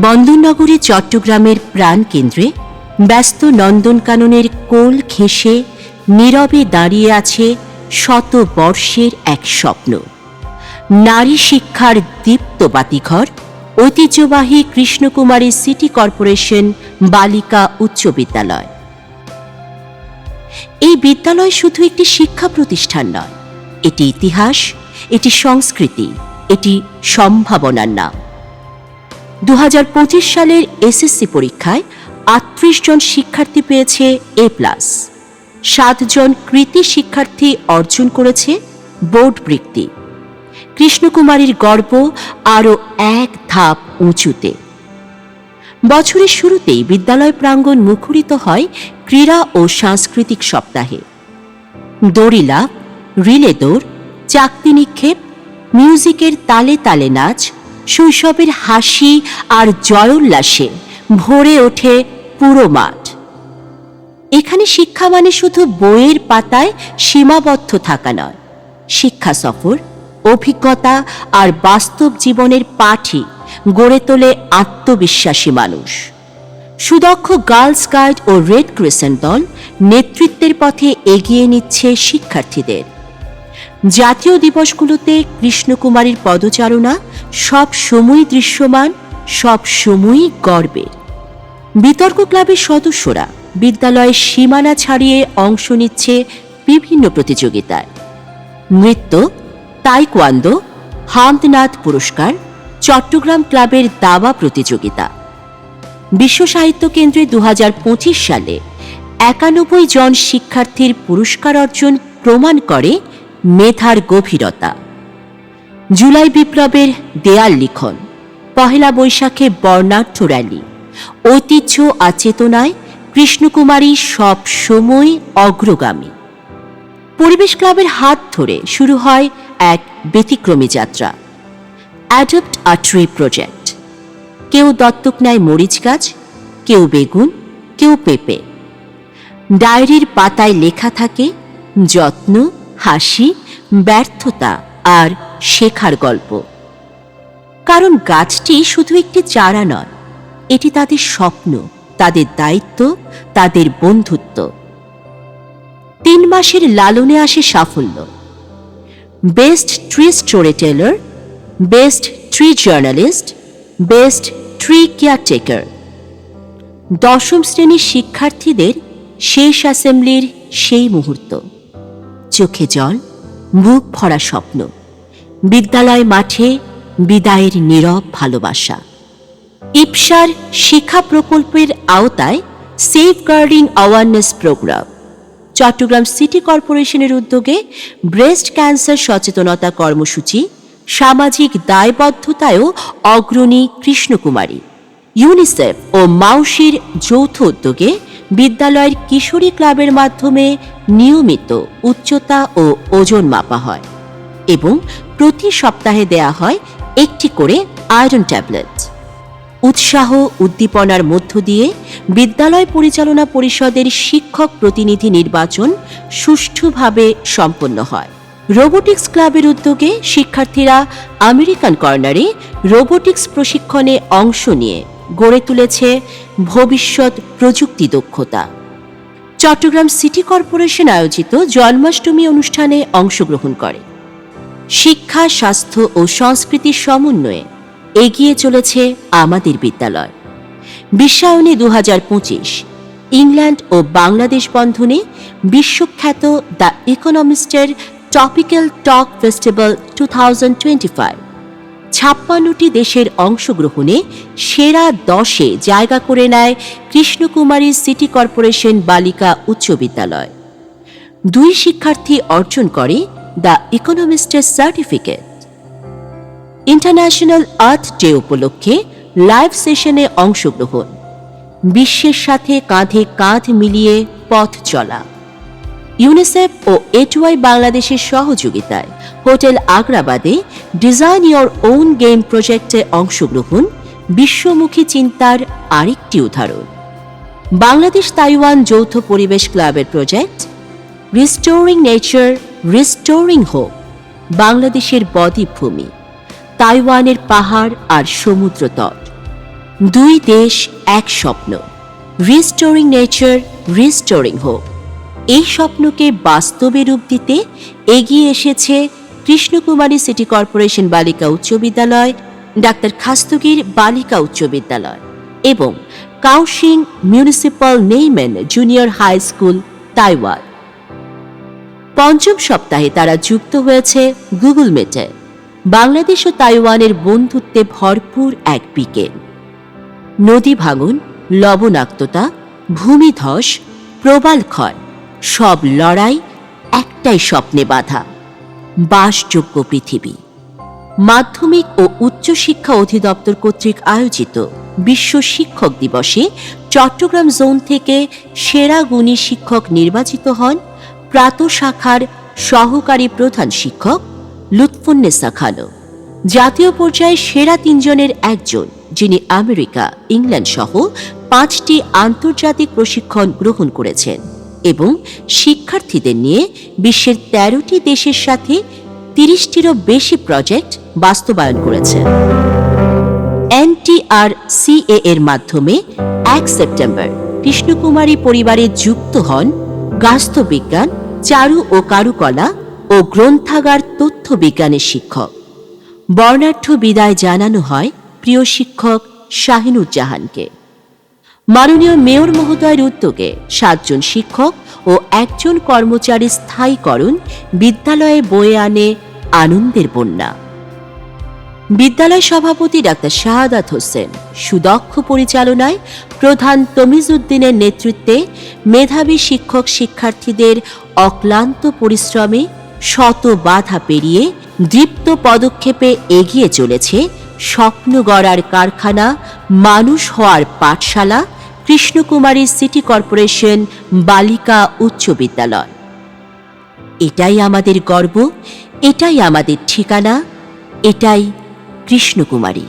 বন্দরনগরী চট্টগ্রামের প্রাণকেন্দ্রে ব্যস্ত নন্দনকাননের কোল ঘেঁষে নীরবে দাঁড়িয়ে আছে শত বর্ষের এক স্বপ্ন। নারী শিক্ষার দীপ্ত বাতিঘর, ঐতিহ্যবাহী কৃষ্ণকুমারী সিটি কর্পোরেশন বালিকা উচ্চ বিদ্যালয়। এই বিদ্যালয় শুধু একটি শিক্ষা প্রতিষ্ঠান নয়, এটি ইতিহাস, এটি সংস্কৃতি, এটি সম্ভাবনার নাম। দু হাজার পঁচিশ সালের এসএসসি পরীক্ষায় আটত্রিশ জন শিক্ষার্থী পেয়েছে এ প্লাস সাতজন কৃতি শিক্ষার্থী অর্জন করেছে বোর্ড বৃত্তি। কৃষ্ণকুমারীর গর্ব আরও এক ধাপ উঁচুতে। বছরের শুরুতেই বিদ্যালয় প্রাঙ্গণ মুখরিত হয় ক্রীড়া ও সাংস্কৃতিক সপ্তাহে। দড়িলা, রিলে দৌড়, চাকতি নিক্ষেপ, মিউজিকের তালে তালে নাচ শৈশবের হাসি আর জয়োল্লাসে ভরে ওঠে পুরো মাঠ। এখানে শিক্ষা মানে শুধু বইয়ের পাতায় সীমাবদ্ধ থাকা নয়, শিক্ষা সফর, অভিজ্ঞতা আর বাস্তব জীবনের পাঠই গড়ে তোলে আত্মবিশ্বাসী মানুষ। সুদক্ষ গার্লস গাইড ও রেড ক্রিসেন্ট দল নেতৃত্বের পথে এগিয়ে নিচ্ছে শিক্ষার্থীদের। জাতীয় দিবসগুলোতে কৃষ্ণকুমারীর পদচারণা সব সময় দৃশ্যমান, সব সময়ই গর্বের। বিতর্ক ক্লাবের সদস্যরা বিদ্যালয়ের সীমানা ছাড়িয়ে অংশ নিচ্ছে বিভিন্ন প্রতিযোগিতায়। নৃত্য, তাইকোয়ান্দো হামদনাথ পুরস্কার, চট্টগ্রাম ক্লাবের দাবা প্রতিযোগিতা। বিশ্ব সাহিত্য কেন্দ্রে দু হাজার পঁচিশ সালে একানব্বই জন শিক্ষার্থীর পুরস্কার অর্জন প্রমাণ করে মেধার গভীরতা। জুলাই বিপ্লবের দেয়াল লিখন, পহেলা বৈশাখে বর্ণাঢ্য র্যালি, ঐতিহ্য আচেতনায় চেতনায় কৃষ্ণকুমারী সব সময় অগ্রগামী। পরিবেশ ক্লাবের হাত ধরে শুরু হয় এক ব্যতিক্রমী যাত্রা অ্যাডপ্ট আ ট্রি প্রজেক্ট কেউ দত্তক নেয় মরিচ গাছ, কেউ বেগুন, কেউ পেঁপে। ডায়েরির পাতায় লেখা থাকে যত্ন, হাসি, ব্যর্থতা আর শেখার গল্প। কারণ গাছটি শুধু একটি চারা নয়, এটি তাদের স্বপ্ন, তাদের দায়িত্ব, তাদের বন্ধুত্ব। তিন মাসের লালনে আসে সাফল্য। Best tree story teller best tree journalist, best tree caretaker. দশম শ্রেণির শিক্ষার্থীদের শেষ অ্যাসেম্বলির সেই মুহূর্ত। চোখে জল, মুখ ভরা স্বপ্ন। বিদ্যালয় মাঠে বিদায়ের নীরব ভালোবাসা। ইপসার শিক্ষা প্রকল্পের আওতায় safeguarding awareness program Chittagong city কর্পোরেশনের উদ্যোগে ব্রেস্ট ক্যান্সার সচেতনতা কর্মসূচি, সামাজিক দায়বদ্ধতায়ও অগ্রণী কৃষ্ণকুমারী। ইউনিসেফ ও মাউসির যৌথ উদ্যোগে বিদ্যালয়ের কিশোরী ক্লাবের মাধ্যমে নিয়মিত উচ্চতা ও ওজন মাপা হয় এবং প্রতি সপ্তাহে দেয়া হয় একটি করে আয়রন ট্যাবলেট। উৎসাহ, উদ্দীপনার মধ্য দিয়ে বিদ্যালয় পরিচালনা পরিষদের শিক্ষক প্রতিনিধি নির্বাচন সুষ্ঠুভাবে সম্পন্ন হয়। রোবোটিক্স ক্লাবের উদ্যোগে শিক্ষার্থীরা আমেরিকান কর্নারে রোবোটিক্স প্রশিক্ষণে অংশ নিয়ে গড়ে তুলেছে ভবিষ্যৎ প্রযুক্তি দক্ষতা। চট্টগ্রাম সিটি কর্পোরেশন আয়োজিত জন্মাষ্টমী অনুষ্ঠানে অংশগ্রহণ করে। শিক্ষা, স্বাস্থ্য ও সংস্কৃতির সমন্বয়ে এগিয়ে চলেছে আমাদের বিদ্যালয়। বিশ্বায়নে দু হাজার পঁচিশ, ইংল্যান্ড ও বাংলাদেশ বন্ধনে বিশ্বখ্যাত the ইকোনমিস্টের topical talk festival two thousand twenty five ছাপ্পান্নটি দেশের অংশগ্রহণে সেরা দশে জায়গা করে নেয় কৃষ্ণকুমারী সিটি কর্পোরেশন বালিকা উচ্চ বিদ্যালয়। দুই শিক্ষার্থী অর্জন করে দ্য ইকোনমিস্টের সার্টিফিকেট। ইন্টারন্যাশনাল আর্থ ডে উপলক্ষে লাইভ সেশনে অংশগ্রহণ। বিশ্বের সাথে কাঁধে কাঁধ মিলিয়ে পথ চলা। ইউনিসেফ ও এটুয়াই বাংলাদেশের সহযোগিতায় হোটেল আগ্রাবাদে ডিজাইন ইয়োর ওন গেম প্রজেক্টে অংশগ্রহণ বিশ্বমুখী চিন্তার আরেকটি উদাহরণ। বাংলাদেশ তাইওয়ান যৌথ পরিবেশ ক্লাবের project, restoring nature restoring hope বাংলাদেশের বদ্বীপভূমি, তাইওয়ানের পাহাড় আর সমুদ্র তট দুই দেশ এক স্বপ্ন রিস্টোরিং নেচার রিস্টোরিং হোপ এই স্বপ্নকে বাস্তবে রূপ দিতে এগিয়ে এসেছে কৃষ্ণকুমারী সিটি কর্পোরেশন বালিকা উচ্চ বিদ্যালয়, ডাক্তার খাস্তুগির বালিকা উচ্চ বিদ্যালয় এবং Kaohsiung municipal Neimen junior high school, Taiwan. পঞ্চম সপ্তাহে তারা যুক্ত হয়েছে গুগল মিটে। বাংলাদেশ ও তাইওয়ানের বন্ধুত্বে ভরপুর এক বিকেল নদী ভাঙন, লবণাক্ততা, ভূমিধস, প্রবাল ক্ষয়, সব লড়াই একটাই স্বপ্নে বাধা, বাসযোগ্য পৃথিবী। মাধ্যমিক ও উচ্চশিক্ষা অধিদপ্তর কর্তৃক আয়োজিত বিশ্ব শিক্ষক দিবসে চট্টগ্রাম জোন থেকে সেরা গুণী শিক্ষক নির্বাচিত হন প্রাত শাখার সহকারী প্রধান শিক্ষক লুৎফুন্নেসা খানম জাতীয় পর্যায়ে সেরা তিনজনের একজন, যিনি আমেরিকা, ইংল্যান্ড সহ পাঁচটি আন্তর্জাতিক প্রশিক্ষণ গ্রহণ করেছেন এবং শিক্ষার্থীদের নিয়ে বিশ্বের তেরোটি দেশের সাথে তিরিশটিরও বেশি প্রজেক্ট বাস্তবায়ন করেছেন এনটিআর সিএ এর মাধ্যমে এক সেপ্টেম্বর কৃষ্ণকুমারী পরিবারে যুক্ত হন গাস্ত্রবিজ্ঞান চারু ও কারুকলা ও গ্রন্থাগার তথ্য বিজ্ঞানের শিক্ষক। বর্ণাঢ্য বিদায় জানানো হয় প্রিয় শিক্ষক শাহিনুজ্জাহানকে। মাননীয় মেয়র মহোদয়ের উদ্যোগে সাতজন শিক্ষক ও একজন কর্মচারী স্থায়ীকরণ বিদ্যালয়ে বয়ে আনে আনন্দের বন্যা। বিদ্যালয় সভাপতি ডাক্তার শাহাদাত হোসেন সুদক্ষ পরিচালনায় প্রধান তমিজউদ্দিনের নেতৃত্বে মেধাবী শিক্ষক শিক্ষার্থীদের অক্লান্ত পরিশ্রমে শত বাধা পেরিয়ে দৃপ্ত পদক্ষেপে এগিয়ে চলেছে স্বপ্ন গড়ার কারখানা, মানুষ হওয়ার পাঠশালা, কৃষ্ণকুমারী সিটি কর্পোরেশন বালিকা উচ্চ বিদ্যালয়। এটাই আমাদের গর্ব, এটাই আমাদের ঠিকানা, এটাই কৃষ্ণকুমারী।